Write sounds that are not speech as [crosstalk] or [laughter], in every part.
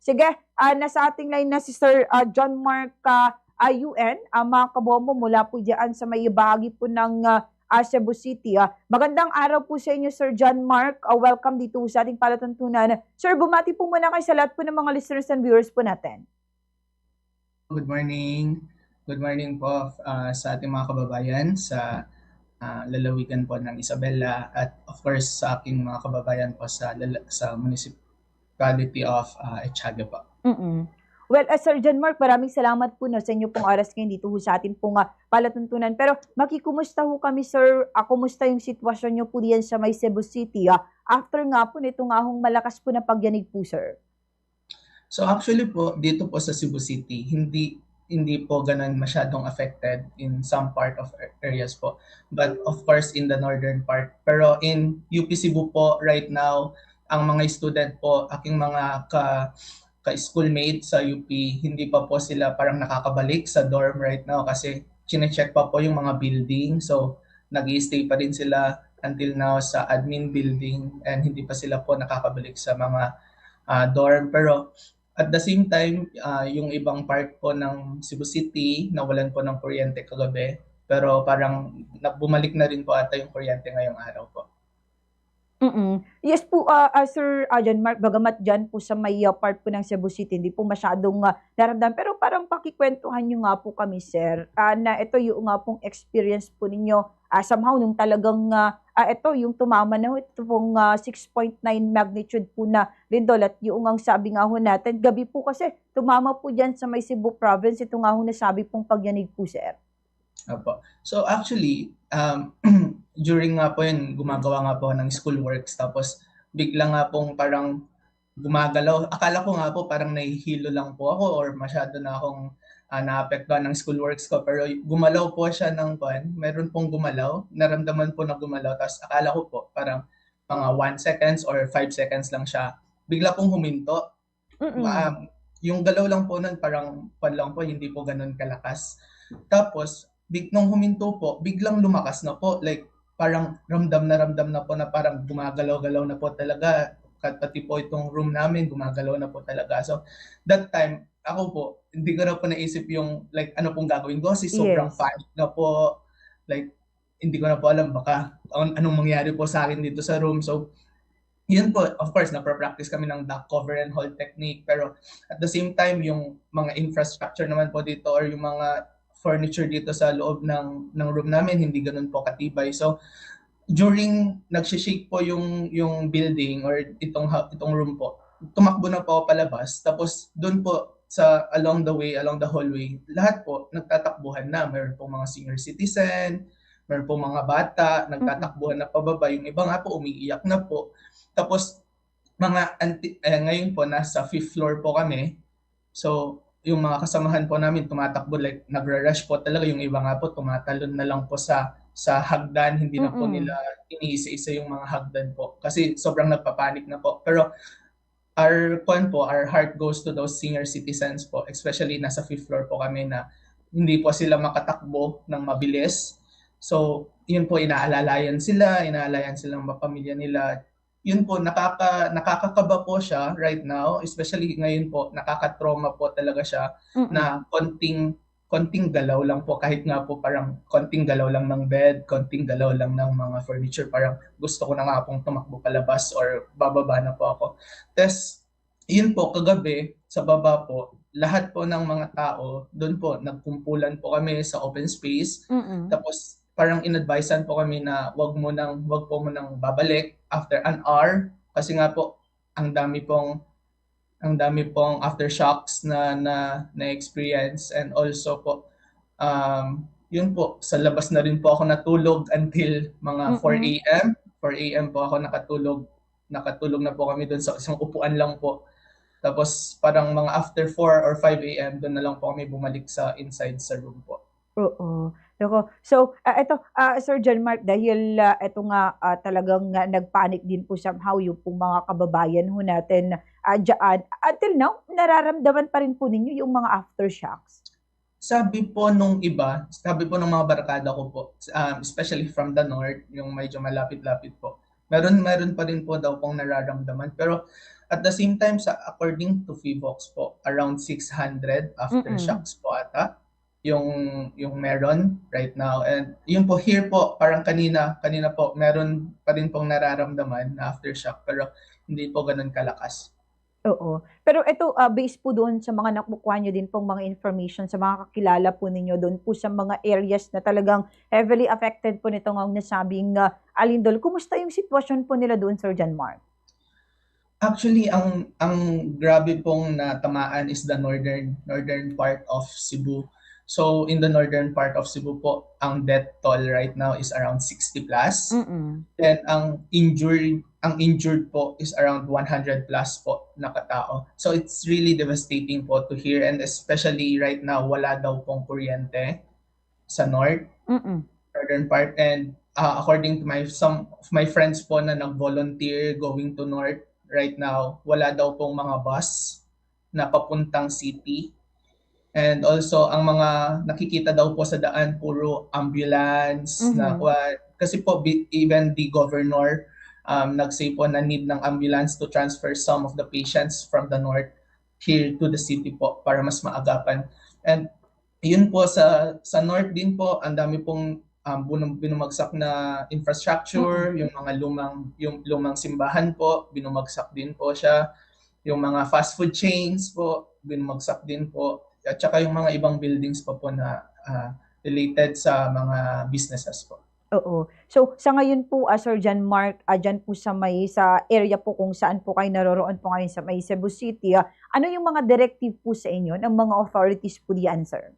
Sige, ah, nasa ating line na si Sir ah, John Mark uh, IUN, uh, mga kabomo mula po diyan sa may bahagi po ng ah, ah, Cebu City. ah. magandang araw po sa inyo, Sir John Mark. Ah, welcome dito sa ating palatuntunan. Sir, bumati po muna kayo sa lahat po ng mga listeners and viewers po natin. Good morning. Good morning po uh, sa ating mga kababayan sa uh, lalawigan po ng Isabela at of course sa aking mga kababayan po sa sa municipality of uh, Echaga po. mm Well, uh, Sir John Mark, maraming salamat po no, sa inyo pong oras ngayon dito sa ating pong ah, palatuntunan. Pero makikumusta ho kami, Sir? Uh, kumusta yung sitwasyon nyo po diyan sa may Cebu City? ah? after nga po nito nga hong malakas po na pagyanig po, Sir. So actually po dito po sa Cebu City hindi hindi po ganun masyadong affected in some part of areas po. But of course in the northern part. Pero in UP Cebu po right now ang mga student po, aking mga ka ka-schoolmate sa UP, hindi pa po sila parang nakakabalik sa dorm right now kasi chine-check pa po yung mga building. So, nag stay pa rin sila until now sa admin building and hindi pa sila po nakakabalik sa mga ah, dorm. Pero at the same time, ah, yung ibang part po ng Cebu City, nawalan po ng kuryente kagabi. Pero parang bumalik na rin po ata yung kuryente ngayong araw po. Mm Yes po, ah, ah, Sir ah, John Mark, bagamat dyan po sa may ah, part po ng Cebu City, hindi po masyadong uh, naramdaman. Pero parang pakikwentuhan nyo nga po kami, Sir, ah, na ito yung nga pong experience po ninyo ah, somehow nung talagang ah, ah, ito yung tumama na ito pong ah, 6.9 magnitude po na lindol at yung ang sabi nga ho natin, gabi po kasi tumama po dyan sa may Cebu province, ito nga ho nasabi pong pagyanig po, Sir. Opo. So actually, um, [clears throat] during nga po yun, gumagawa nga po ng school works. Tapos bigla nga pong parang gumagalaw. Akala ko nga po parang nahihilo lang po ako or masyado na akong uh, naapektuhan ng school works ko. Pero gumalaw po siya ng pan. Meron pong gumalaw. Naramdaman po na gumalaw. Tapos akala ko po parang mga 1 seconds or 5 seconds lang siya. Bigla pong huminto. Mm-mm. Um, yung galaw lang po nun, parang pan lang po, hindi po ganun kalakas. Tapos, big, nung huminto po, biglang lumakas na po. Like, parang ramdam na ramdam na po na parang gumagalaw-galaw na po talaga. Pati po itong room namin, gumagalaw na po talaga. So, that time, ako po, hindi ko na po naisip yung, like, ano pong gagawin ko. Kasi sobrang Yes. panic na po. Like, hindi ko na po alam baka an- anong mangyari po sa akin dito sa room. So, yun po, of course, napra-practice kami ng duck cover and hold technique. Pero at the same time, yung mga infrastructure naman po dito or yung mga furniture dito sa loob ng, ng room namin, hindi ganun po katibay. So, during nagsishake po yung, yung building or itong, itong room po, tumakbo na po palabas. Tapos doon po sa along the way, along the hallway, lahat po nagtatakbuhan na. Meron pong mga senior citizen, meron pong mga bata, nagtatakbuhan na pababa. Yung iba nga po umiiyak na po. Tapos mga anti, eh, ngayon po nasa fifth floor po kami. So yung mga kasamahan po namin tumatakbo like nagra-rush po talaga. Yung iba nga po tumatalon na lang po sa sa hagdan. Hindi na po Mm-mm. nila iniisa-isa yung mga hagdan po. Kasi sobrang nagpapanik na po. Pero our kwan po our heart goes to those senior citizens po. Especially nasa fifth floor po kami na hindi po sila makatakbo ng mabilis. So yun po inaalalayan sila. Inaalalayan sila ng mga pamilya nila yun po nakaka nakakakaba po siya right now especially ngayon po nakaka-trauma po talaga siya Mm-mm. na konting konting galaw lang po kahit nga po parang konting galaw lang ng bed, konting galaw lang ng mga furniture, parang gusto ko na nga pong tumakbo palabas or bababa na po ako. Tapos, yun po, kagabi, sa baba po, lahat po ng mga tao, doon po, nagkumpulan po kami sa open space. Mm-mm. Tapos, parang inadvisean po kami na wag mo nang, wag po mo nang babalik after an hour. Kasi nga po, ang dami pong ang dami pong aftershocks na na na experience and also po um yun po sa labas na rin po ako natulog until mga 4 Mm-mm. AM 4 AM po ako nakatulog nakatulog na po kami doon sa isang upuan lang po tapos parang mga after 4 or 5 AM doon na lang po kami bumalik sa inside sa room po Oo. Nako. So, ah, ito, ah, Sir John Mark, dahil ah, ito nga ah, talagang ah, nagpanic din po somehow yung pong mga kababayan ho natin uh, dyan. Until now, nararamdaman pa rin po ninyo yung mga aftershocks. Sabi po nung iba, sabi po ng mga barkada ko po, um, especially from the north, yung medyo malapit-lapit po, meron meron pa rin po daw pong nararamdaman. Pero At the same time, sa according to Fivox po, around 600 aftershocks po ata yung yung meron right now. And yun po here po, parang kanina, kanina po meron pa rin pong nararamdaman na aftershock pero hindi po ganun kalakas. Oo. Pero ito, uh, based po doon sa mga nakukuha nyo din pong mga information sa mga kakilala po ninyo doon po sa mga areas na talagang heavily affected po nito ng nasabing uh, alindol. Kumusta yung sitwasyon po nila doon, Sir John Mark? Actually, ang ang grabe pong natamaan is the northern northern part of Cebu. So in the northern part of Cebu po, ang death toll right now is around 60 plus. Mm-mm. Then ang injured ang injured po is around 100 plus po na katao. So it's really devastating po to hear and especially right now wala daw pong kuryente sa north Mm-mm. northern part and uh, according to my some of my friends po na nag-volunteer going to north right now, wala daw pong mga bus na papuntang city. And also, ang mga nakikita daw po sa daan, puro ambulance. Mhm. Na, wa- kasi po, even the governor um, nag-say po na need ng ambulance to transfer some of the patients from the north here to the city po para mas maagapan. And yun po sa sa north din po, ang dami pong um, bunum- binumagsak na infrastructure, yung mga lumang yung lumang simbahan po, binumagsak din po siya. Yung mga fast food chains po, binumagsak din po. At saka yung mga ibang buildings pa po na ah, related sa mga businesses po. Oo. So, sa ngayon po, uh, Sir John Mark, uh, dyan po sa may, sa area po kung saan po kayo naroroon po ngayon sa may Cebu City, ah, ano yung mga directive po sa inyo ng mga authorities po diyan, sir?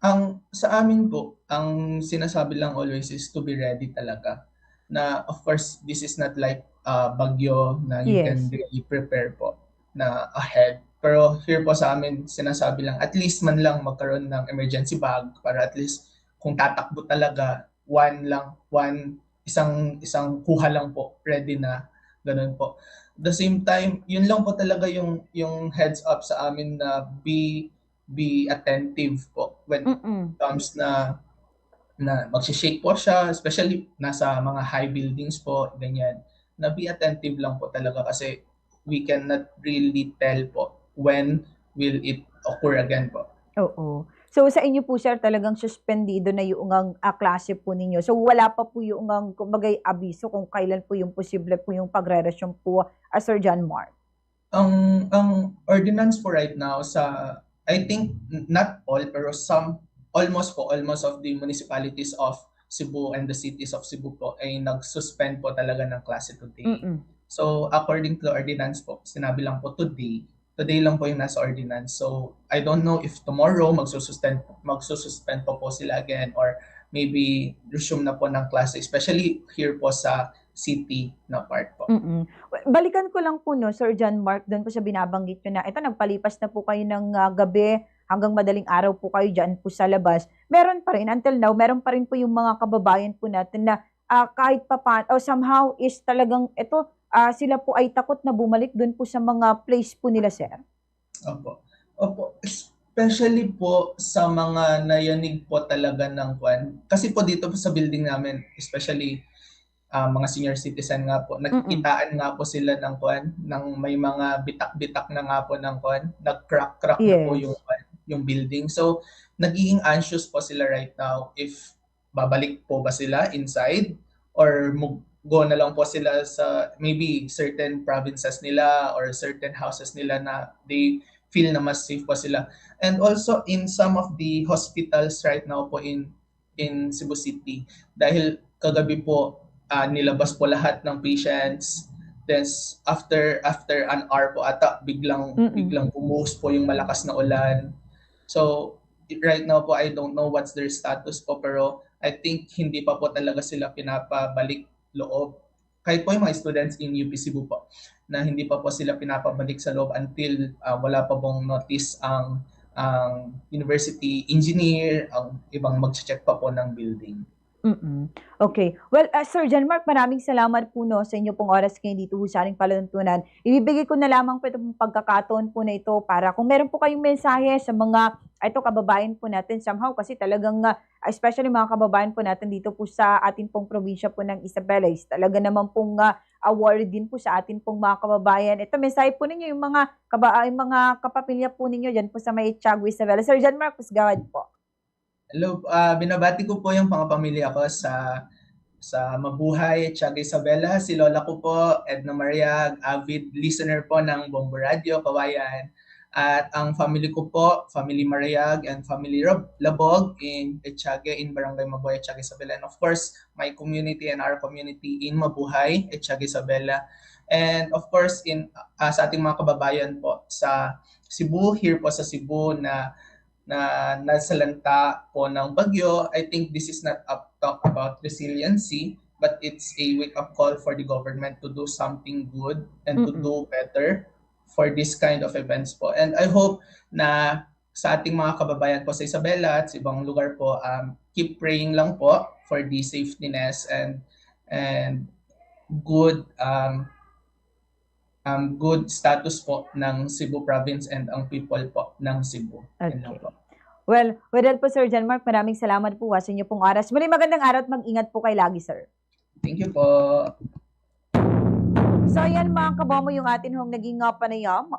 Ang sa amin po, ang sinasabi lang always is to be ready talaga. Na of course, this is not like uh, bagyo na you Yes. can really prepare po na ahead. Pero here po sa amin, sinasabi lang, at least man lang magkaroon ng emergency bag para at least kung tatakbo talaga, one lang, one, isang, isang kuha lang po, ready na, ganun po. The same time, yun lang po talaga yung, yung heads up sa amin na be, be attentive po when Mm-mm. comes na na magsishake po siya, especially nasa mga high buildings po, ganyan, na be attentive lang po talaga kasi we cannot really tell po when will it occur again po. Oo. So, sa inyo po, sir, talagang suspendido na yung ang ah, klase po ninyo. So, wala pa po yung ang, kumbagay, abiso kung kailan po yung posible po yung pagre-resume po, ah, Sir John Mark. Ang ang ordinance po right now sa I think not all pero some almost po almost of the municipalities of Cebu and the cities of Cebu po ay nag-suspend po talaga ng klase today. Mm-mm. So, according to the ordinance po, sinabi lang po today, today lang po yung nasa ordinance. So, I don't know if tomorrow magsususpend, magsususpend po po sila again or maybe resume na po ng klase, especially here po sa city na part po. Mm-mm. Balikan ko lang po, no, Sir John Mark, doon po sa binabanggit nyo na, ito, nagpalipas na po kayo ng ah, gabi, hanggang madaling araw po kayo dyan po sa labas. Meron pa rin, until now, meron pa rin po yung mga kababayan po natin na ah, kahit pa pa, o somehow is talagang, ito, ah, sila po ay takot na bumalik doon po sa mga place po nila, sir. Opo. Opo. Especially po sa mga nayanig po talaga ng kwan. Kasi po dito po sa building namin, especially ah, mga senior citizen nga po, nagkikitaan nga po sila ng kwan, ng may mga bitak-bitak na nga po ng kwan, nag-crack-crack na po Yes. yung kwan, yung building. So, nagiging anxious po sila right now if babalik po ba sila inside or go na lang po sila sa maybe certain provinces nila or certain houses nila na they feel na mas safe po sila. And also in some of the hospitals right now po in in Cebu City dahil kagabi po ah, nilabas po lahat ng patients then after after an hour po ata biglang Mm-mm. biglang bumuhos po yung malakas na ulan. So right now po I don't know what's their status po pero I think hindi pa po talaga sila pinapabalik loob. Kahit po yung mga students in UP Cebu po na hindi pa po sila pinapabalik sa loob until ah, wala pa pong notice ang ang university engineer, ang ibang mag-check pa po ng building. Mm-mm. Okay. Well, uh, Sir John Mark, maraming salamat po no, sa inyo pong oras kayo dito sa ating palantunan. Ibibigay ko na lamang po itong pagkakataon po na ito para kung meron po kayong mensahe sa mga ito kababayan po natin somehow kasi talagang uh, especially mga kababayan po natin dito po sa atin pong probinsya po ng Isabela is talaga naman pong uh, award din po sa atin pong mga kababayan. Ito mensahe po ninyo yung mga kaba, yung mga kapamilya po ninyo diyan po sa may Tiago Isabela. Sir John go ahead po. Hello, ah, binabati ko po yung mga pamilya ko sa sa Mabuhay, Tiaga Isabela. Si Lola ko po, Edna Mariag, avid listener po ng Bombo Radio, Kawayan. At ang family ko po, Family Mariag and Family Rob- Labog in Etiaga, in Barangay Mabuhay, Etiaga Isabela. And of course, my community and our community in Mabuhay, Etiaga Isabela. And of course, in ah, sa ating mga kababayan po sa Cebu, here po sa Cebu na na nasalanta po ng bagyo, I think this is not a talk about resiliency, but it's a wake-up call for the government to do something good and to Mm-mm. do better for this kind of events po. And I hope na sa ating mga kababayan po sa Isabela at sa ibang lugar po, um, keep praying lang po for the safetyness and and good um, um, good status po ng Cebu province and ang people po ng Cebu. Okay. po. Well, with that po Sir John Mark, maraming salamat po ha, sa inyo pong oras. Muli magandang araw at mag-ingat po kay lagi, sir. Thank you po. So, ayan mga kabomo yung atin hong naging uh, panayam.